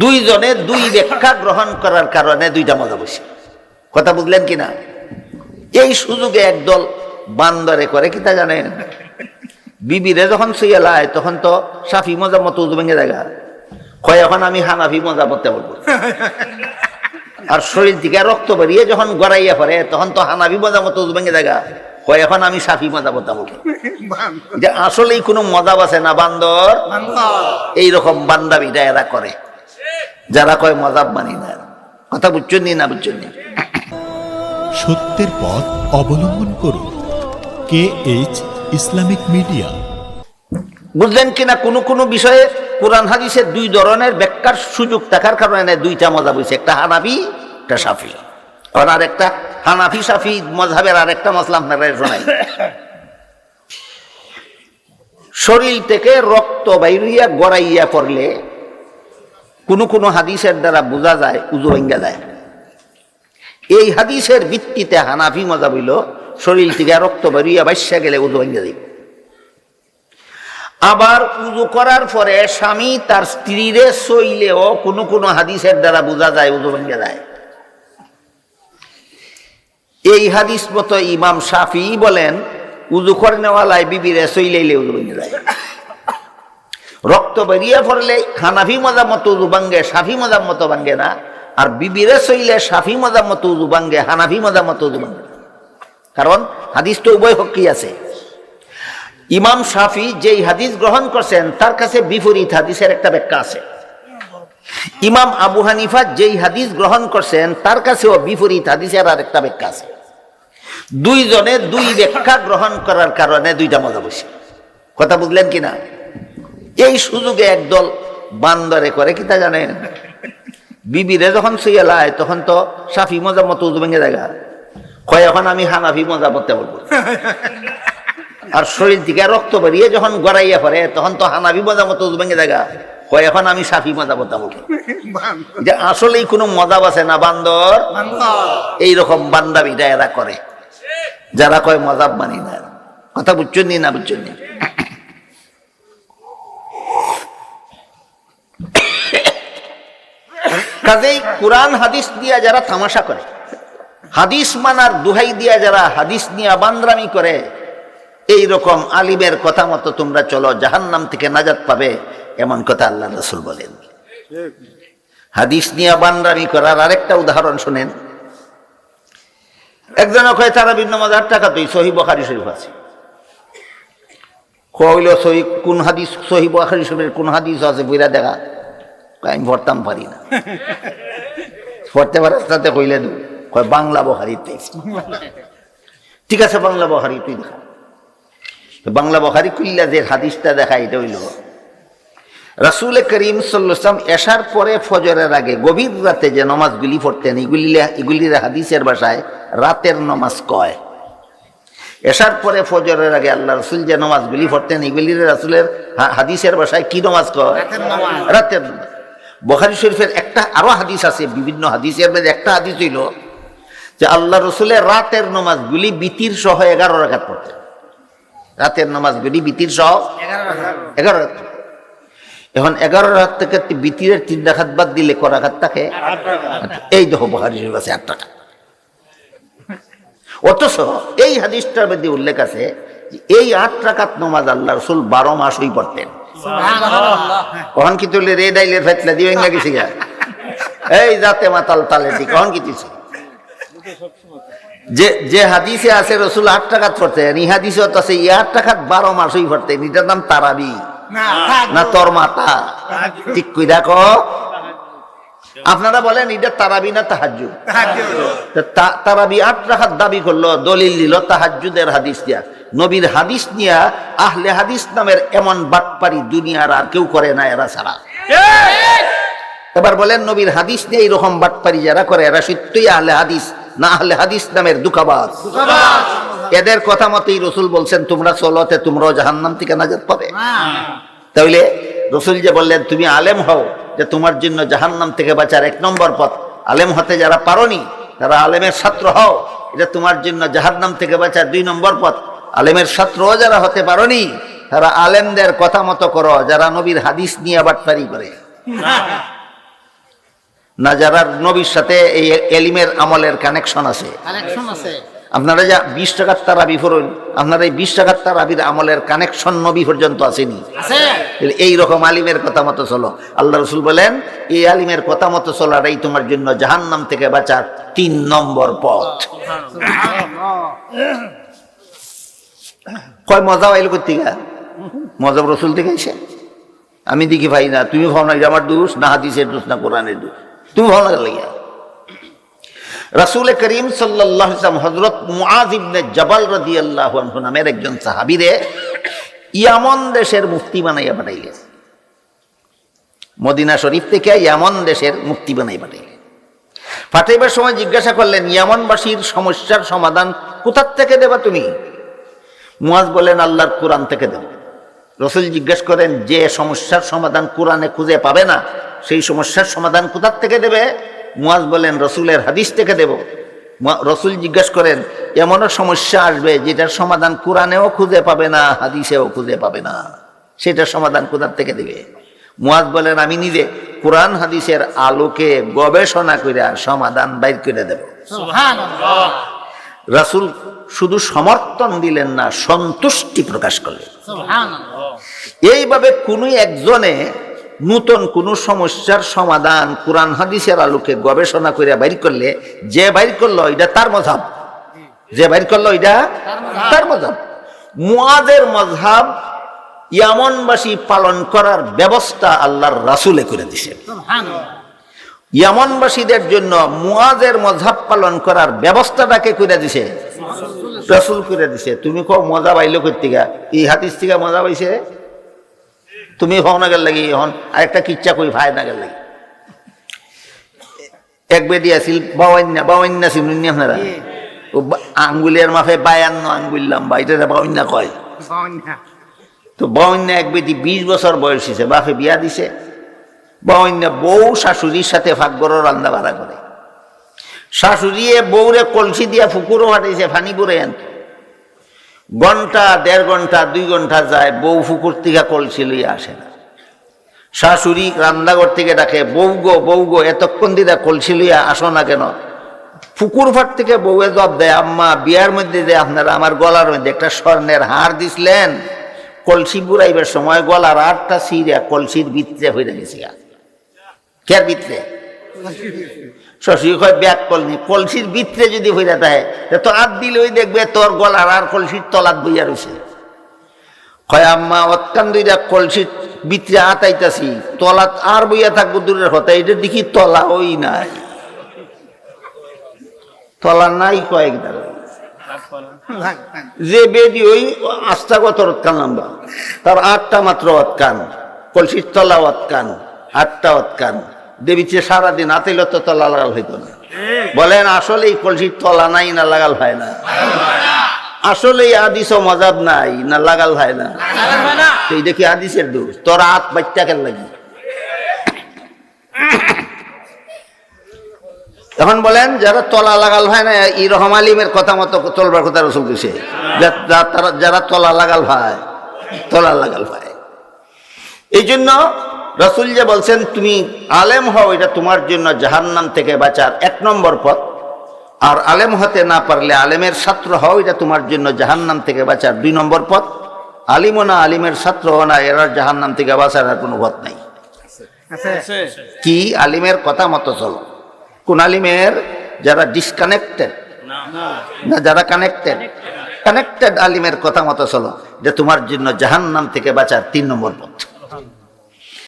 দুইজনে দুই ব্যাখ্যা গ্রহণ করার কারণে দুইটা মজা বসে। কথা বুঝলেন কিনা? এই সুযোগে একদল বান্দরে করে কি তা জানেন? বিবিরে যখন শুয়ে লায় তখন তো সাফি মজা মতো উজু ভেঙে জায়গা কয় এখন আমি হানাফি মজা পড়তে বলব। আর শরীর থেকে রক্ত বেরিয়ে যখন গড়াইয়া পড়ে তখন তো হানাফি মজা মতো উজু ভেঙে জায়গা কয় এখন আমি সাফি মজা পড়তে বলব। যে আসলেই কোনো মজা বাসে না বান্দর। এইরকম বান্দাবিটা এরা করে। যারা কয় মজাব মানি না। কথা বুঝছেন নি না বুঝছেন সত্যের পথ অবলম্বন করুন। K H Islamic media. বুঝলেন কিনা কোনো কোনো বিষয়ে কোরআন হাদিসের দুই ধরনের ব্যাখ্যার সুযোগ থাকার কারণে দুইটা মজা বুঝছে একটা হানাফি একটা সাফি। আর আর একটা হানাফি সাফি মজাবের আর একটা মশলা আপনারা শোনাই শরীর থেকে রক্ত বাইরিয়া গড়াইয়া পড়লে কোনো কোনো হাদিসের দ্বারা বোঝা যায়, উজু ভেঙ্গা যায়। এই হাদিসের ভিত্তিতে হানাফি মজা বইল শরীর থেকে রক্ত বেরিয়ে বাইসা গেলে উজু ভেঙ্গা দিবে আবার উজু করার পরে স্বামী তার স্ত্রীরে সইলেও কোনো কোনো হাদিসের দ্বারা বোঝা যায়, উজু ভেঙে যায়। এই হাদিস মতো ইমাম সাফি বলেন, উজু করে নেওয়ালায় বিবিরে সইলেইলে উজু ভেঙে যায়। রক্ত বেরিয়ে পড়লে হানাফি মজা মতো ভাঙ্গে, সাফি মজা মতো ভাঙ্গে না। আর বিবিরে সইলে সাফি মজা মতো ভাঙ্গে, হানাফি মজা মতো ভাঙ্গে কারণ হাদিস তো উভয় হকি আছে। ইমাম শাফি যেই হাদিস গ্রহণ করছেন, তার কাছে বিপরীত হাদিসের একটা ব্যাখ্যা আছে। ইমাম আবু হানিফা যেই হাদিস গ্রহণ করছেন, তার কাছেও বিপরীত হাদিসের আর একটা ব্যাখ্যা আছে। দুইজনে দুই ব্যাখ্যা গ্রহণ করার কারণে দুইটা মজা বসে কথা বুঝলেন কিনা? এই সুযোগে একদল বান্দরে করে, কি তা জানেন বিবিরে যখন শুয়ে তখন তো সাফি মজা মতো ভেঙে জায়গা কয়, এখন আমি হানাফি মজা পড়তে বলব। আর শরীর থেকে রক্ত বেরিয়ে যখন গড়াইয়া পড়ে, তখন তো হানাবি মজা মতো ভেঙে জায়গা এখন আমি সাফি মজা মতো বলব। যে আসলেই কোনো মজা বাসে না বান্দর। এইরকম বান্দাবিটা এরা করে। যারা কয় মজাব মানি না। কথা বুঝছেন না বুঝছেন নি? কাজেই কোরআন হাদিস দিয়া যারা তামাশা করে, হাদিস মানার দুহাই দিয়া যারা হাদিস নিয়ে বান্দ্রামি করে এই রকম আলিমের কথা মতো তোমরা চলো, জাহান্নাম থেকে নাজাত পাবে, এমন কথা আল্লাহ রসুল বলেন। হাদিস নিয়ে বান্দামি করার আরেকটা উদাহরণ শোনেন। একজন কয়, তারা ভিন্ন মজার টাকা তুই সহি বখারি শরীফ আছে। কইল সহি কোন হাদিস সহি বখারি শরীফের কোন হাদিস আছে, বইরা দেখা। আমি ভরতাম পারি না। পড়তে পারার সাথে কইলে দু। কয় বাংলা বখারিতে ঠিক আছে বাংলা বখারি তুই দেখা। বাংলা বখারি কুল্লা যে হাদিসটা দেখা এটা হইল রাসুল করিম সাল্লাম এসার পরে ফজরের আগে গভীর রাতে যে নমাজগুলি পড়তেন এগুলি এগুলির হাদিসের ভাষায় রাতের নমাজ কয়। এসার পরে ফজরের আগে আল্লাহ রসুল যে নমাজগুলি পড়তেন এগুলির রাসুলের হাদিসের ভাষায় কি নমাজ কয়? রাতের নমাজ। বখারি শরীফের একটা আরও হাদিস আছে বিভিন্ন হাদিসের মধ্যে একটা হাদিস হইল যে আল্লাহ রসুলের রাতের নমাজগুলি বিতির সহ এগারো রাখাত পড়তেন। রাতের নামাজগুলি বিতির সহ এগারো রাত এখন এগারো রাত থেকে বিতিরের তিন রাখাত বাদ দিলে ক রাখাত থাকে? এই দেখো বহারি শরীফ আছে আট টাকা অথচ এই হাদিসটার মধ্যে উল্লেখ আছে এই আট রাকাত নমাজ আল্লাহ রসুল বারো মাসই পড়তেন। কখন কি তুলে রে ডাইলের ফেতলা দিয়ে গেছি গা? এই যাতে মাতাল তালে ঠিক কখন কি দিছে যে যে হাদিসে আছে রসুল আট টাকাত পড়তেন ই হাদিসে আছে ই আট টাকাত বারো মাসই পড়তেন এটার নাম তারাবি। না তোর মাতা ঠিক কই দেখো আপনারা বলেন এটা তারাবি না তাহাজু তারাবি আট রাখাত দাবি করল দলিল দিল তাহাজুদের হাদিস দিয়া। নবীর হাদিস নিয়া আহলে হাদিস নামের এমন বাটপারি দুনিয়ার আর কেউ করে না এরা ছাড়া। এবার বলেন নবীর হাদিস নিয়ে এইরকম বাটপারি যারা করে এরা সত্যই আহলে হাদিস না আহলে হাদিস নামের দুকাবাজ। এদের কথা মতেই রসুল বলছেন তোমরা চলতে তোমরাও জাহান্নাম থেকে নাজাত পাবে। তাহলে রসুল যে বললেন তুমি আলেম হও যে তোমার জন্য জাহান্নাম থেকে বাঁচার এক নম্বর পথ। আলেম হতে যারা পারোনি, তারা আলেমের ছাত্র হও। এটা তোমার জন্য জাহান্নাম থেকে বাঁচার দুই নম্বর পথ। আলেমের ছাত্রও যারা হতে পারোনি, তারা আলেমদের কথা মতো করো, যারা নবীর হাদিস নিয়ে বাটপারি করে। না, যারা নবীর সাথে এই এলিমের আমলের কানেকশন আছে। কালেকশন আছে। আপনারা যা বিশ টাকার তারাবি ফরুন আপনারা এই বিশ টাকার তারাবির আমলের কানেকশন নবী পর্যন্ত আসেনি। এই রকম আলিমের কথা মতো চলো। আল্লাহ রসুল বলেন এই আলিমের কথা মতো চলাটাই তোমার জন্য জাহান্নাম থেকে বাঁচার তিন নম্বর পথ। কয় মজা পাইল কোথেকে মজা রসুল থেকে এসে? আমি দেখি ভাই না তুমি ভাবনা আমার দোষ না হাদিসের দোষ না কোরআনের দোষ। তুমি ভাও না লাগিয়া? রাসুল করিম সাল্লাহ ইসলাম হজরত জবাল রদি আল্লাহ নামের একজন সাহাবিরে ইয়ামন দেশের মুফতি বানাইয়া পাঠাইলেন। মদিনা শরীফ থেকে ইয়ামন দেশের মুক্তি বানাই পাঠাইলেন। পাঠাইবার সময় জিজ্ঞাসা করলেন, ইয়ামনবাসীর সমস্যার সমাধান কোথার থেকে দেবা তুমি? মুয়াজ বলেন আল্লাহর কোরআন থেকে দেব। রসুল জিজ্ঞেস করেন, যে সমস্যার সমাধান কোরআনে খুঁজে পাবে না, সেই সমস্যার সমাধান কোথার থেকে দেবে? মুয়াজ বলেন রসুলের হাদিস থেকে দেব। রসুল জিজ্ঞেস করেন এমনও সমস্যা আসবে যেটার সমাধান কোরআনেও খুঁজে পাবে না হাদিসেও খুঁজে পাবে না। সেটার সমাধান কোথার থেকে দেবে? মুয়াজ বলেন আমি নিজে কোরআন হাদিসের আলোকে গবেষণা করে সমাধান বাইর করে দেব। রাসুল শুধু সমর্থন দিলেন না সন্তুষ্টি প্রকাশ করলেন। এইভাবে কোনো একজনে নূতন কোনো সমস্যার সমাধান কোরআন, হাদিসের আলোকে গবেষণা করে বাইর করলে, যে বাইর করল এটা তার মজাব। যে বাইর করল এটা তার মজাব। মুয়াদের মজাব ইয়ামনবাসী পালন করার ব্যবস্থা আল্লাহর রাসুলে করে দিছে। ইয়ামনবাসীদের জন্য মুয়াজের মজাব পালন করার ব্যবস্থাটাকে করে দিছে। রাসুল করে দিছে। তুমি কো মজা পাইলো করতে গা এই হাতিস থেকে মজা পাইছে তুমি হও না গেল লাগি হন আরেকটা কিচ্ছা কই ভাই না গেল লাগি। এক বেদি আছিল বাওয়ান্না বাওয়ান্না চিনুন আপনারা? ও আঙ্গুলের মাফে বায়ান্ন আঙ্গুললাম বা এটা বাওয়ান্না কয়? তো বাউন্যা এক বেটি বিশ বছর বয়স হয়েছে বাপে বিয়া দিছে। বাউন্যা বউ শাশুড়ির সাথে ফাঁকবড় রান্না বাড়া করে। শাশুড়িয়ে বউরে কলসি দিয়া ফুকুরও হাঁটাইছে ফানি পরে আনতো ঘণ্টা, দেড় ঘণ্টা, দুই ঘণ্টা যায়, বউ ফুকুর থেকে কলসি লইয়া আসে না। শাশুড়ি রান্নাঘর থেকে ডাকে, বউ গো বউ গো, এতক্ষণ দিদা কলসি লইয়া আসো না কেন? পুকুর ফাট থেকে বউয়ে জব দেয়, আম্মা, বিয়ার মধ্যে যে আপনারা আমার গলার মধ্যে একটা স্বর্ণের হার দিছিলেন, কলসি বুড়াইবার সময় গলার হারটা সিরিয়া কলসির ভিতরে হয়ে গেছে কের ভিতরে? শশী কয়, ব্যাগ কলনি, কলসির ভিতরে যদি হইয়া থাকে, তা তো হাত দিলেই দেখবে তোর গলার আর কলসির তলাত বইয়া রয়েছে কয়, আম্মা অতকান দুইটা কলসির ভিতরে আতাইতাছি তলাত আর বইয়া থাকব দূরের কথা এটা দেখি তলা ওই নাই। তলা নাই কয়েক দাঁড়া যে বেদি ওই আস্তাগত রৎকান লম্বা, তার আটটা মাত্র অৎকান কলসির তলা অৎকান আটটা অৎকান দেবীছে সারাদিন আতেল তো তলা লাগাল হইতো না। বলেন আসলে এই কলসির তলা নাই না লাগাল হয় না? আসলে আদিস মজাব নাই না লাগাল হয় না? তো এই দেখি আদিসের দোষ, তোর হাত বাচ্চা কেন লাগি? এখন বলেন, যারা তলা লাগাল হয় না, এই রহম আলিমের কথা মতো চলবার কথা রসুল তারা- যারা তলা লাগাল ভাই তলা লাগাল ভাই এই জন্য রসুল যে বলছেন তুমি আলেম হও এটা তোমার জন্য জাহান্নাম থেকে বাঁচার এক নম্বর পথ। আর আলেম হতে না পারলে আলেমের ছাত্র হও এটা তোমার জন্য জাহান্নাম থেকে বাঁচার দুই নম্বর পথ। আলিমও না আলিমের ছাত্র হও না এরা জাহান্নাম থেকে বাঁচার আর কোনো পথ নাই। কি আলিমের কথা মতো চলো। কোন আলিমের যারা ডিসকানেক্টেড না। যারা কানেক্টেড কানেক্টেড আলিমের কথা মতো চলো। যে তোমার জন্য জাহান্নাম থেকে বাঁচার তিন নম্বর পথ।